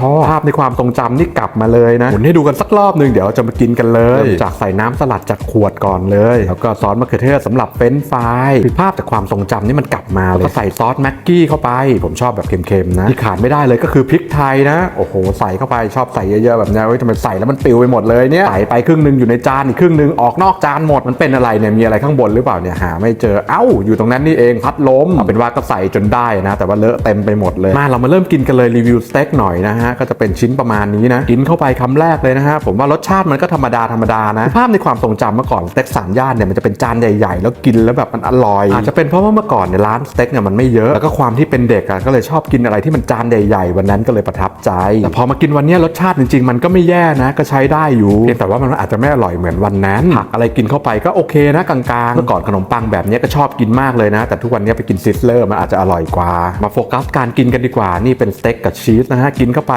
ชอบภาพในความทรงจำนี่กลับมาเลยนะหมุนให้ดูกันสักรอบหนึ่งเดี๋ยวจะมากินกันเลย เริ่มจากใส่น้ำสลัดจากขวดก่อนเลย แล้วก็ซอสมะเขือเทศสำหรับเฟรนช์ฟรายคือภาพจากความทรงจำนี่มันกลับมาเลยแล้วก็ใส่ซอสแม็กกี้เข้าไป ผมชอบแบบเค็มๆนะที่ขาดไม่ได้เลยก็คือพริกไทยนะ โอ้โห ใส่เข้าไปชอบใส่เยอะๆแบบนี้เฮ้ยทำไมใส่แล้วมันปิวไปหมดเลยเนี่ยใส่ไปครึ่งหนึงอยู่ในจานอีกครึ่งหนึงออกนอกจานหมดมันเป็นอะไรเนี่ยมีอะไรข้างบนหรือเปล่าเนี่ยหาไม่เจอเอ้าอยู่ตรงนั้นนี่เองพัดลมเอาเป็นว่าก็ใส่จนได้นะ แต่ว่าเลอะเต็มไปหมดเลยมาเรามาเริ่มกินกันเลยรีวิวสเต็กหน่อยนะฮะก็จะเป็นชิ้นประมาณนี้นะกินเข้าไปคำแรกเลยนะฮะผมว่ารสชาติมันก็ธรรมดาธรรมดานะภาพในความทรงจำเมื่อก่อนสเต็กสามย่านเนี่ยมันจะเป็นจานใหญ่ๆ แล้วกินแล้วแบบมันอร่อยอาจจะเป็นเพราะว่าเมื่อก่อนเนี่ยร้านสเต็กเนี่ยมันไม่เยอะแล้วก็ความที่เป็นเด็กอะก็เลยชอบกินอะไรที่มันจานใหญ่ๆ วันนั้นก็เลยประทับใจแต่พอมากินวันเนี้ยรสชาติจริงๆ มันก็ไม่แย่นะ ก็ใช้ได้อยู่เพียงแต่ว่ามันอาจจะไม่อร่อยเหมือนวันนั้นผักอะไรกินเข้าไปก็โอเคนะกลางๆเมื่อก่อนขนมปังแบบเนี้ยก็ชอบกินมากเลยนะ แต่ทุกวันเนี้ยไปกินซิสเลอร์มันอาจจะอร่อยกว่า มาโฟกัสการกินกันดีกว่านี่เป็นสเต็กกับชีสนะฮะกินเข้าไป